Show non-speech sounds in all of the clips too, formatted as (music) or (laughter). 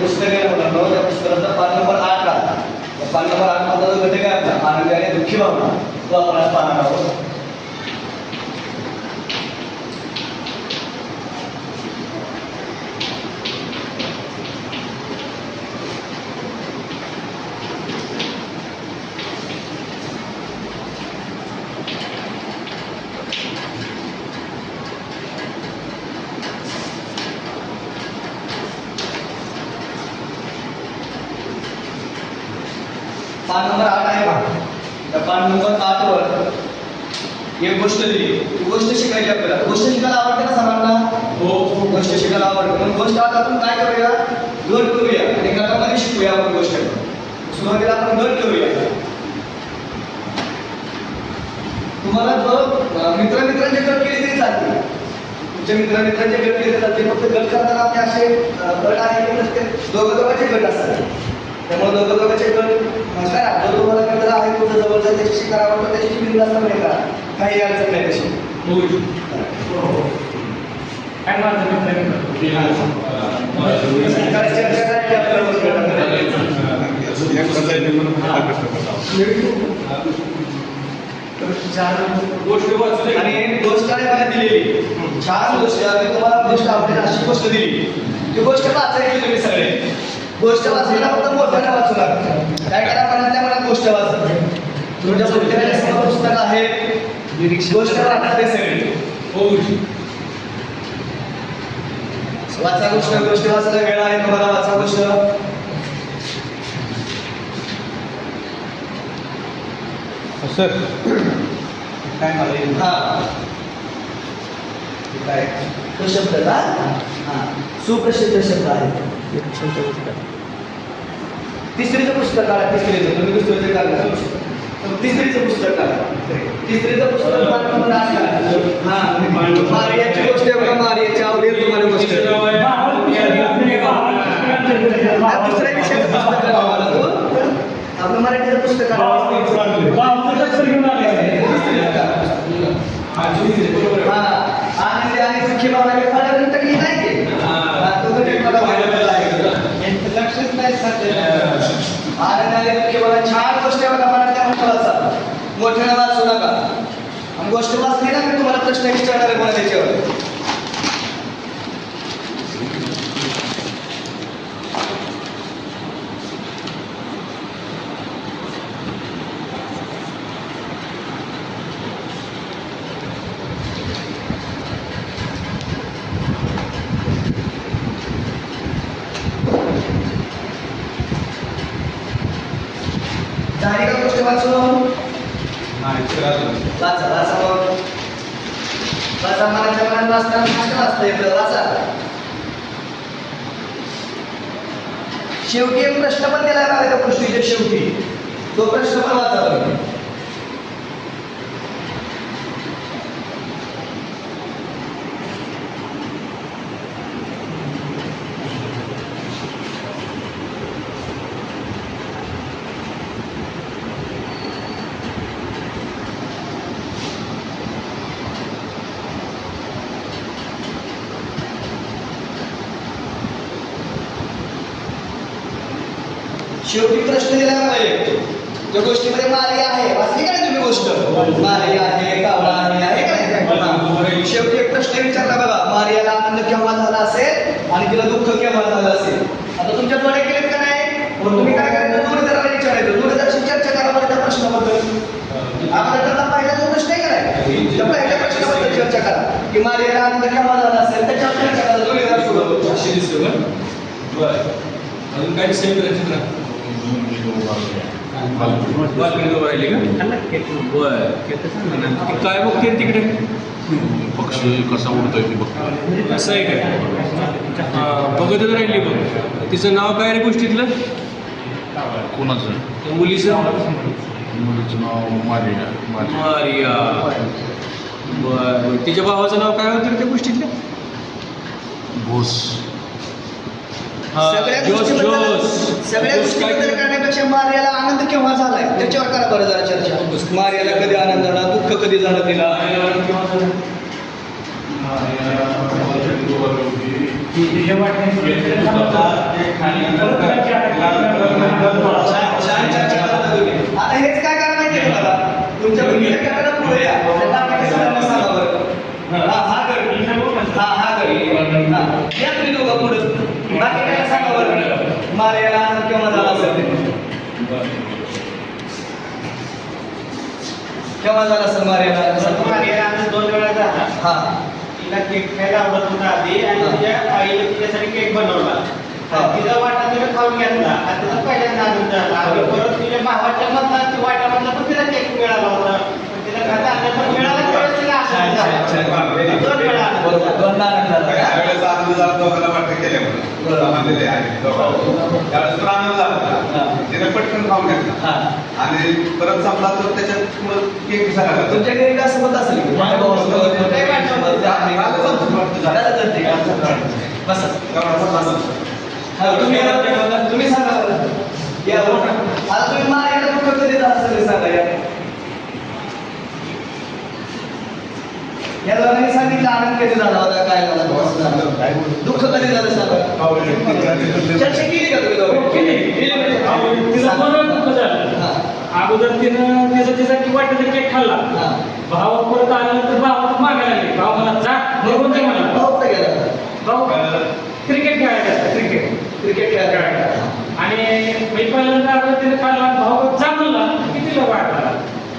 पुस्तक आहे ना मुलांना त्या पुस्तकाचा पान नंबर आठ आहे त्या पान नंबर आठ मधला जो घटक आहे आपला आनंदी आणि दुःखी भावना तो आपण आज पाहणार आहोत पान नंबर आठ आहे का? त्या पान नंबर आठ वर एक गोष्ट दिली. ती गोष्ट शिकायची आपल्याला. गोष्ट शिकायला आवडते ना सर्वांना हो गोष्ट शिकायला आवडते. पण गोष्ट आज आपण काय करूया? गट करूया. आणि गटामध्ये शिकूया आपण गोष्ट. सुरुवातीला आपण गट करूया. तुम्हाला जो मित्र-मित्रांचे गट केले तरी चालते तुमच्या मित्र-मित्रांचे गट केले तरी चालते फक्त गट करताना आपले असे गट आहे की नसते दोघं दोघांचे गट असतात. त्यामुळे दोघं दोघांचे गट अं, करा जो तुम्हाला मित्र आहे तुमच्या जवळचा त्याच्याशी करा वाटतं त्याच्याशी बिंदास्त नाही करा. काही अडचण नाही तशी काय चर्चा करायची आपल्याला आणि गोष्ट आहे मला दिलेली. छान गोष्ट आहे. मी तुम्हाला गोष्ट आवडेल अशी गोष्ट दिली. ती गोष्ट वाचायची तुम्ही सगळे. गोष्ट वाचायला फक्त मोठ्याने वाचू लागतं. काय करा मनातल्या मनात गोष्ट वाचा. तुमच्यासमोर पुस्तक आहे. गोष्ट वाचा ते सगळे वाचा गोष्ट गोष्ट वाचायला वेळ आहे तुम्हाला वाचा गोष्ट. सर. काय मला? हा. काय? प्रशब्द का? हा. सुप्रसिद्ध शब्द आहे. तिसरीचं पुस्तक काढा तिसरीचं तुम्ही दुसरीचं काढा तिसरीचं पुस्तक काढा तिसरीचं पुस्तक हा मारियाची गोष्ट आहे बघा मारियाची आवडेल तुम्हाला गोष्ट दुसऱ्या विषयाचं पुस्तक आपलं मराठीचं पुस्तक काढा हा आनंदी आणि सुखी भावना हे फळ ग्रंथ की नाही ते? हा, तो घटक मला वाटलेला आहे. लक्षच नाही सध्या. आनंद आले सुखी भावना छान गोष्ट आहे बघा मराठ्या महत्त्वाचा मोठ्याला वाचू नका. गोष्ट वाचली ना मी तुम्हाला प्रश्न विचारणार आहे मला त्याच्यावर झाली का गोष्ट वाचून वाचा वाचा मग वाचा मनाच्या मनात वाचताना कष्ट वाचता येतं वाचा. शेवटी एक प्रश्न पण दिला आहे त्या गोष्टीच्या शेवटी. तो प्रश्न पण वाचा शेवटी प्रश्न दिला आहे त्या गोष्टीमध्ये मारी आहे. वाचली काय नाही तुम्ही गोष्ट? मारिया आहे कावळा आहे आहे काय शेवटी एक प्रश्न विचारला बघा. मारियाला आनंद केव्हा झाला असेल आणि तिला दुःख केव्हा झालं असेल? आता तुमच्या डोळे केलेत का नाही? मग तुम्ही काय करायचं? जोडीदाराला विचारायचं. दूरदर्शन चर्चा करा बरं त्या प्रश्नाबद्दल. आपण त्यांना पहिला जो प्रश्न आहे करायचा त्या पहिल्या प्रश्नाबद्दल चर्चा करा. की मारियाला आनंद केव्हा झाला असेल? त्याच्यावर चर्चा करा जोडीदार बरं. अजून काही सेम करायचं ना काय बघते तिकडे पक्षी कसा उडतोय ते बघतो असं आहे काय बघतच राहिली बघ तिचं नाव काय रे गोष्टीतलं कोणाचं त्या मुलीचं मुलीचं नाव मारिया मारिया बर. तिच्या भावाचं नाव काय होतं रे त्या गोष्टीतलं? भोस सगळ्या गोष्टीबद्दल सगळ्या गोष्टीबद्दल करण्यापेक्षा मार्याला आनंद केव्हा झालाय? त्याच्यावर करा बरं चर्चा. मार्याला कधी आनंद झाला? दुःख कधी झालं तिला? आता हेच काय करा माहिती मला तुमच्या भूमिका करायला पुढे या. हा हा कर हा हा कर या तुम्ही दोघं पुढे ती मार्याला आनंद केव्हा झाला असेल केव्हा झाला असेल मार्याला आनंद? मारियाला आनंद दोन वेळा झाला हा तिला केक खायला आवडत होता आधी आणि हा. तिच्या आईने तिच्यासाठी केक बनवला हा. तिचा वाटा तिने खाऊन घेतला आणि तिचा पहिल्यांदा आनंद झाला आणि परत तिच्या भावाच्या मधला ती वाट्यामधला पण तिला केक मिळाला होता तिला खाता आलं पण मिळाला पटकन खाऊन घेतला आणि परत संपला तर त्याच्यात केक झाला तुमच्या घरी काय सोबत असेल नाही तुम्ही तुम्ही सांगा या बरं. तुम्ही मार्याला कधी झालं असेल सांगा या या दोघांनी सांगितलं आनंद कधी झाला होता काय झाला कसं झालं? दुःख कधी झालं सांगा. चर्चा केली का तुम्ही हा. अगोदर तिनं तिचा की वाटतं केक खाल्ला. भाव परत आल्यानंतर भावाला मागायला लागले. भाव मला जा. बरोबर ते मला भाऊ कुठे गेला? भाऊ क्रिकेट खेळायला क्रिकेट. क्रिकेट खेळायला खेळायला आणि मी पहिल्यांदा अगोदर तिने खाल्ला भाऊ जा म्हणला. की तिला वाटला?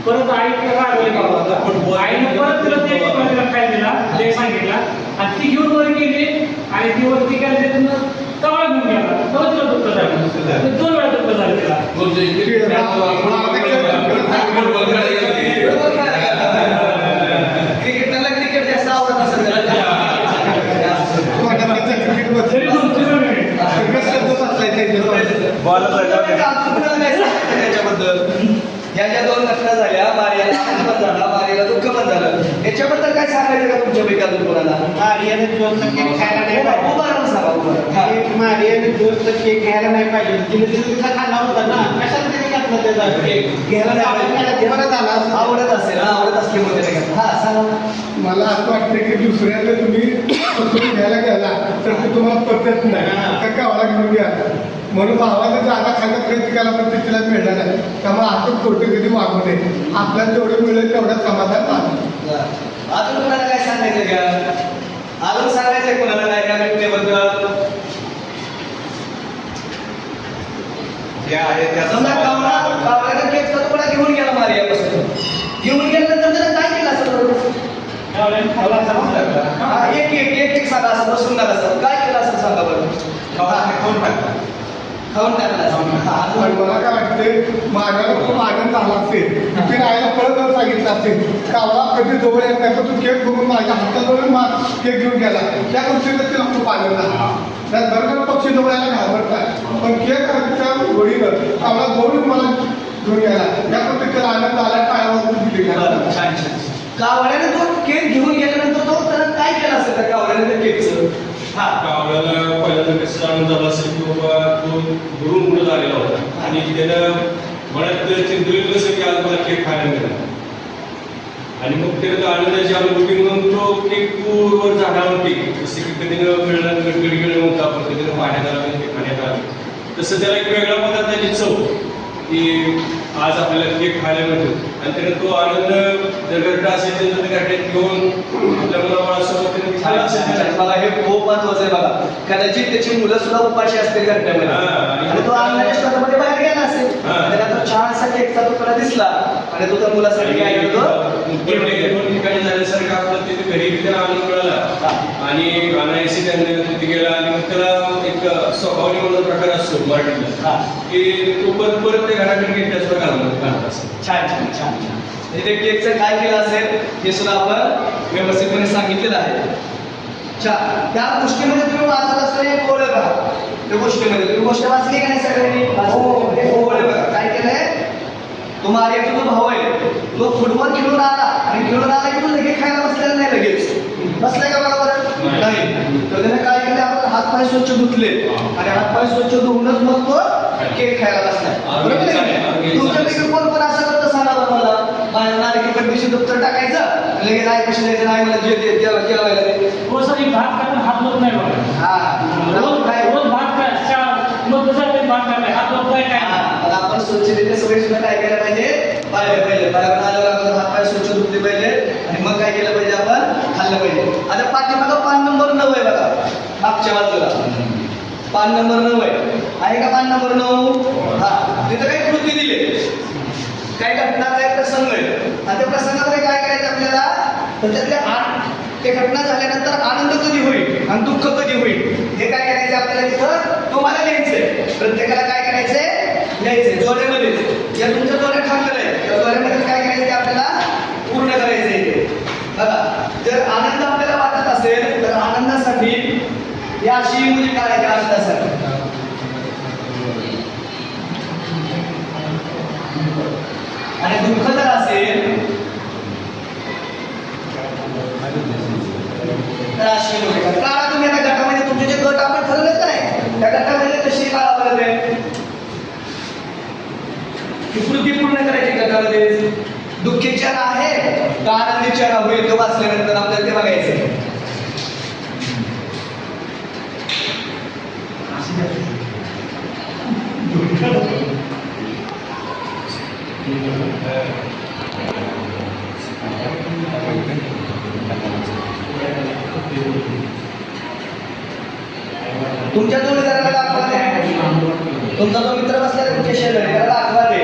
परत आई रागवली भावाला आईने परत तिला ते तिला खायला दिला ते सांगितला आणि ती घेऊन वर गेली आणि ती वरती गेली तिथून तवा घेऊन गेला. तिला दुःख झालं. दोन वेळा दुःख झालं क्रिकेटला क्रिकेट जास्त आवडत असेल दोन. त्याच्याबद्दल. या ज्या दोन घटना झाल्या मारियाला आनंद पण झाला मारियाला दुःख पण झालं याच्याबद्दल काय सांगायचं का तुमच्या अजून कोणाला मारियाने दोनचा केक खायला नाही पाहिजे उभारून सांगा उभारून. हा. एक मारियाने दोनचा केक घ्यायला नाही पाहिजे तिने तिचा खाल्ला होता ना कशाला तिने घातला त्याचा केक घ्यायला नाही पाहिजे. झाला असं. आवडत असेल ना आवडत असल्यामुळे त्याने घेतला. हा सांगा मला असं वाटतं की दुसऱ्याला तुम्ही (coughs) पकडून घ्यायला गेला तर ते तुम्हाला पद्धत नाही. तर गावाला घेऊन घ्या. म्हणून भावाने जागा खायचा प्रयत्न केला पण ते तिला मिळणार नाही. त्यामुळे आपण खोटं कधी वागू नये आपल्याला जेवढं मिळेल तेवढं समाधान मानू अजून कोणाला काय सांगायचं का? अजून सांगायचंय कोणाला काय त्या घटनेबद्दल जे आहे त्या समजा कावळा कावळ्याने केकचा तुकडा घेऊन गेला मारियापासून घेऊन गेल्यानंतर त्याने काय केलं असं बरोबर खाल्ला असा म्हणतात. हा, एक एक एक एक सांगा असं बसून नका असं काय केलं असं सांगा बरं खाऊन- खाऊन टाकला. खाऊन टाकलं. हा, मला काय वाटते माझ्याला खूप आनंद झाला असेल तिने आईला जर सांगितलं असेल कावळा कधी जवळ येत नाही पण तू केक बघून माझ्या हाताजवळ मा केक घेऊन गेला. त्या गोष्टीचा तिला खूप आनंद झाला. त्यात बरोबर पक्षी जवळ यायला घाबरतात पण केक तिच्या गोळीवर कावळा जवळून मला घेऊन गेला. त्या गोष्टीत त्याला आनंद आला टाळावर दिली. कावळ्याने तो केक घेऊन गेल्यानंतर तो त्याला काय केलं असेल त्या कावळ्याने त्या केकचं हा कावळ्याला पहिल्यांदा कसं आनंद झाला असेल की बाबा तो दुरून पुढे झालेला होता. आणि त्यानं मनात चिंतलेलं कसं की आज मला केक खायला मिळाला. आणि मग त्याला आनंदाची अनुभूती म्हणून तो केक पूर्वर झाडावरती जसे की कधीनं मिळणार गडगडी गेलं नव्हतं आपण कधीनं पाण्यात आला कधी खाण्यात आलं. तसं त्याला एक पदार्थाची चव. की आज आपल्याला केक खायला मिळतो आणि त्याने तो आनंद जर घरटा असेल तर त्या घरट्यात घेऊन आपल्या मुलाबाळासोबत छान. असेल बघा हे खूप महत्वाचं आहे बघा. कदाचित त्याची मुलं सुद्धा उपाशी असतील घरट्यामध्ये हा, आणि- तो स्पर्धेमध्ये बाहेर गेला असेल. हा. त्याला तो छानसा केकचा तुकडा दिसला. आणि तो त्या मुलासाठी काय करतो? दोन ठिकाणी झाल्यासारखं आपलं तिथे घरी त्याला आनंद मिळाला. आणि अनायसी त्यांनी तिथे गेला आणि मग त्याला एक स्वभावनी म्हणून प्रकार असतो मराठीतला. हा. की तो परत परत ते घराकडे घेत त्याच्यावर घालणार घालत असतो. छान छान छान छान. म्हणजे केकचं काय केलं असेल हे सुद्धा आपण व्यवस्थितपणे सांगितलेलं आहे. छान. त्या गोष्टीमध्ये तुम्ही वाचत असताना एक ओळ बघा त्या गोष्टीमध्ये तुम्ही गोष्ट वाचली का नाही सगळ्यांनी? एक ओळ बघा. काय केलंय? तो मारियाचा जो भाऊ आहे. तो फुटबॉल खेळून आला आणि खेळून आला की तो लगेच खायला बसलेला नाही लगेच. बसलाय का बरोबर? नाही. तर त्याने काय केलं आपण हात पाय स्वच्छ धुतले. आणि हात पाय स्वच्छ धुवूनच मग तो केक खायला बसलाय. बरोबर नाही? तुमच्यापैकी कोण कोण असं करतं सांगा बरं मला. माझ्या नारिकेल दिवशी दप्तर टाकायचं. लगेच आई कशी द्यायचं नाही मला जे जेवायला. हो सर भात खाताना हात लोक नाही बघा. हा रोज काय रोज भात काय चहा मग कसं ते भात खाताय हात लोक काय काय हा, आता आपण स्वच्छतेच्या सवयी सुद्धा काय केलं पाहिजे? पाहिलं पाहिजे. बाहेरून आल्यावर आपण हात पाय स्वच्छ धुतले पाहिजे आणि मग काय केलं पाहिजे आपण? खाल्लं पाहिजे. आता पाठीमागा पान नंबर नऊ आहे बघा. मागच्या बाजूला. पान नंबर नऊ आहे. आहे का पान नंबर नऊ? हा. तिथं काही कृती दिली. काय घटना काही प्रसंग आहे. आणि त्या प्रसंगामध्ये काय करायचं आपल्याला? तर त्यातल्या आठ ते घटना झाल्यानंतर आनंद कधी होईल आणि दुःख कधी होईल? हे काय करायचं आपल्याला तिथं? तुम्हाला लिहायचंय. प्रत्येकाला काय करायचंय? लिहायचंय जोड्यामध्ये जे तुमच्या जोड्या ठरलेलं आहे त्या जोड्यामध्ये काय करायचं ते आपल्याला पूर्ण करायचंय ते बघा जर आनंद आपल्याला वाटत असेल तर आनंदासाठी या अशी मुली काढायची आनंदासाठी आणि दुःख जर असेल तर अशी मुली काढा काढा तुम्ही आता गटामध्ये तुमचे जे गट आपण ठरवलेत का नाही त्या गटामध्ये कशी काढा बरं ते ती कृती पूर्ण करायची गटामध्ये दुःखी चेहरा आहे का आनंदी चेहरा होईल तो वाचल्यानंतर आपल्याला ते बघायचं तुमच्या जोडीदाराला दाखवा तुमचा जो मित्र बसला तुमच्या शेजारी त्याला दाखवा दे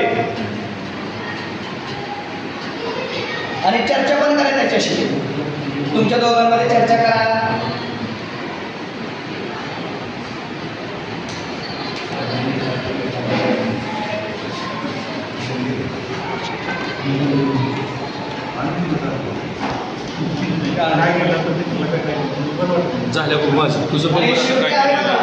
आणि चर्चा पण करा त्याच्याशी. तुमच्या दोघांमध्ये चर्चा करा. झाल्या माझं तुझं पण काय आहे ना,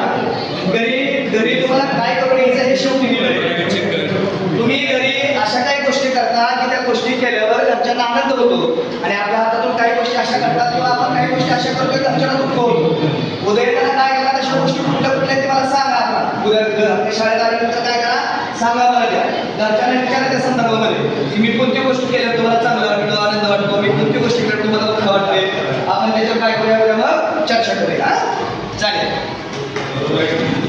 घरी घरी तुम्हाला काय करून यायचं हे शेवटी दिलंय चेक करायचं तुम्ही घरी अशा काही गोष्टी करता की त्या गोष्टी केल्यावर घरच्यांना आनंद होतो आणि आपल्या हातातून काही गोष्टी अशा करतात किंवा आपण काही गोष्टी अशा करतोय घरच्यांना दुःख होतो उद्या येताना काय करा? अशा गोष्टी कुठल्या कुठल्या ते मला सांगा आता. उद्या उद्या शाळेत आल्यानंतर काय करा? सांगा मला द्या घरच्यांना विचारा त्या संदर्भामध्ये. की मी कोणती गोष्ट केल्यावर तुम्हाला चांगलं वाटतं आनंद वाटतो? मी कोणती गोष्टी केल्यावर तुम्हाला दुःख वाटते आपण त्याच्यावर काय करूया? उद्या मग चर्चा करूया. हा? चालेल.